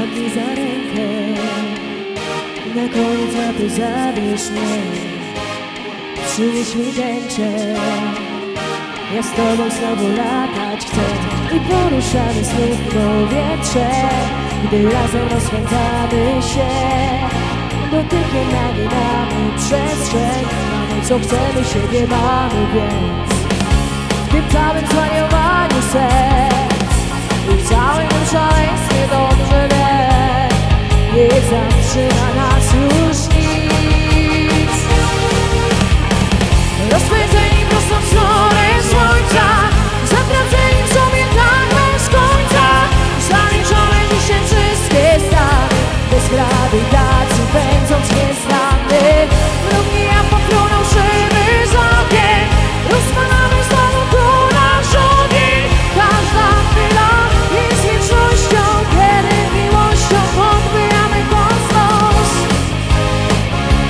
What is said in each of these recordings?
tak za rękę. Na koniec ratu zabierz mnie. Przynieś mi tęczę Ja z tobą znowu latać chcę. I poruszamy znów powietrze Gdy razem rozpędzamy się. Dotykiem naginamy przestrzeń Mamy co chcemy, siebie mamy więc W tym całym zwaniowaniu serc Zatrzyma nas już nic. Rozpędzeni prosto w stronę słońca Zatraceni w sobie tak bez końca. Zaliczone dzisiaj wszystkie stany Bez grawitacji pędząc nieznany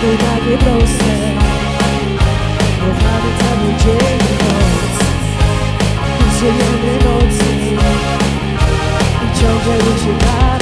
każdej nagi prostej Kochany tam dzień i noc I zielony nocy I ciągle uciekamy